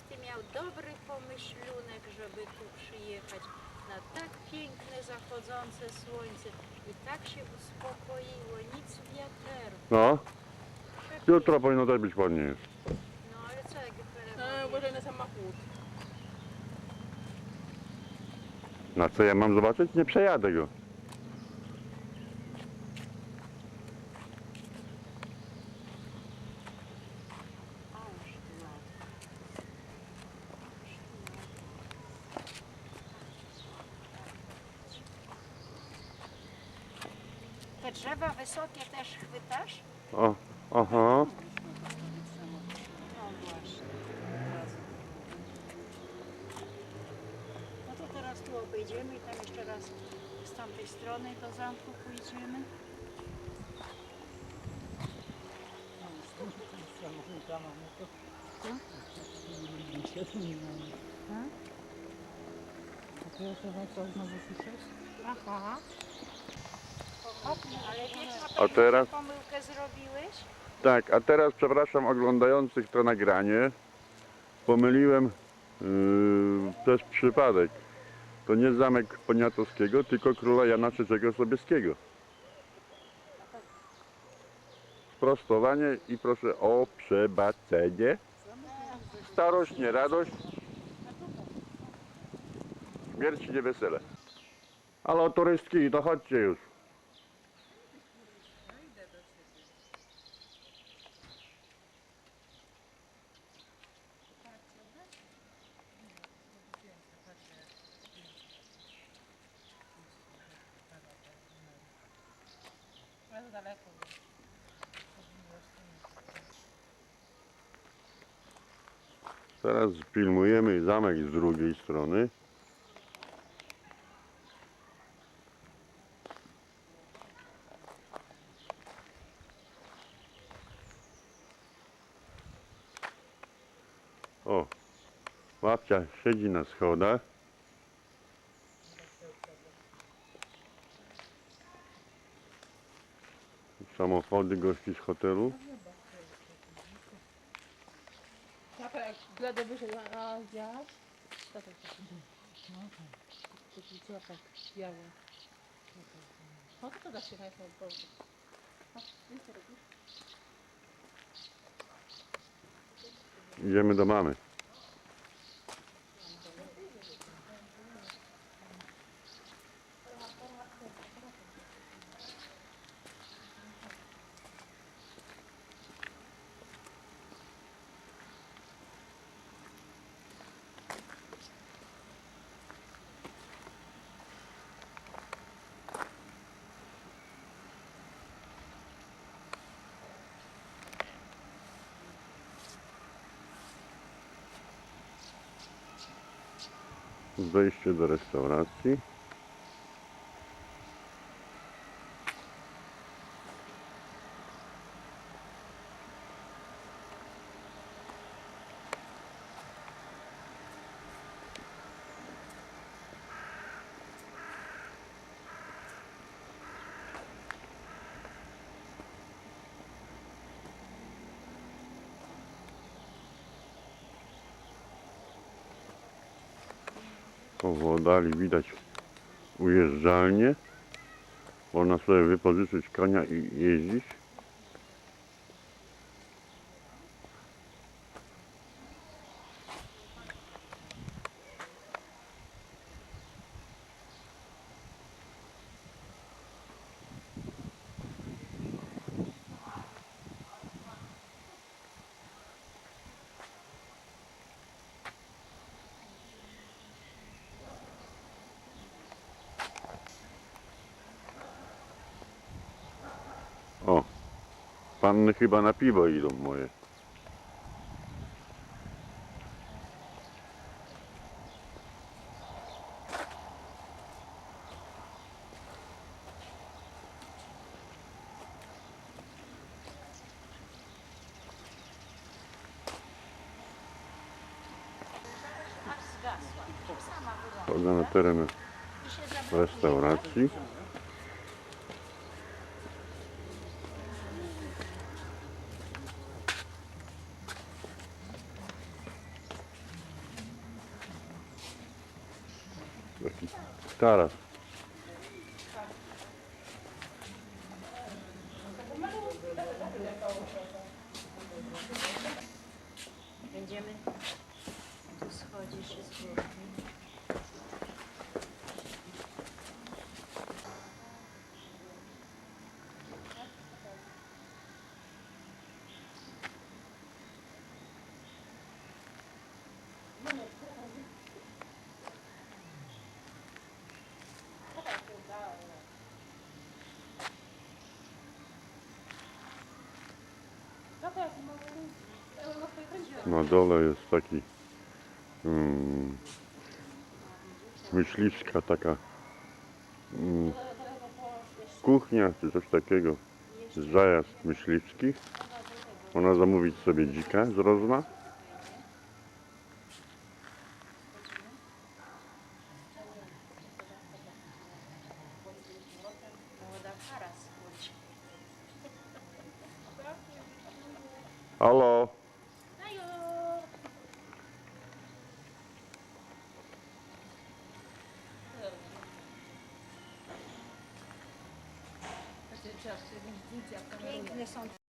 ty miał dobry pomyślunek, żeby tu przyjechać na tak piękne zachodzące słońce i tak się uspokoiło, nic wiateru. No, jutro powinno też być ładnie. No ale co jak No, uważaj na samochód. Na co ja mam zobaczyć? Nie przejadę go. Te drzewa wysokie też chwytasz? O, aha. No właśnie. No to teraz tu obejdziemy i tam jeszcze raz z tamtej strony do zamku pójdziemy. Aha. Ale wiesz, na A teraz? pomyłkę zrobiłeś? Tak, a teraz przepraszam oglądających to nagranie. Pomyliłem yy, przez przypadek. To nie zamek Poniatowskiego, tylko króla Jana III Sobieskiego. Sprostowanie i proszę o przebaczenie. Starość, nie radość. Śmierć, nie wesele. Ale o turystki, to chodźcie już. Daleko. Teraz filmujemy zamek z drugiej strony. O, babcia siedzi na schodach. Samochody gości z hotelu. Tata jak blady wyszedł na, na zjazd. Tata tak. No tak. Taki człopak biały. No to to da się najpierw odpowiedzieć. O, nic nie robisz? Idziemy do mamy. Wejście do restauracji. W oddali widać ujeżdżalnię. Można sobie wypożyczyć konia i jeździć. O, panny chyba na piwo idą moje. Chodzę na teren I restauracji. Taras. Będziemy tu schodzisz z góry. Na dole jest taki mm, myśliwska taka mm, kuchnia czy coś takiego. Zajazd myśliwski. Można zamówić sobie dzika z. Hello.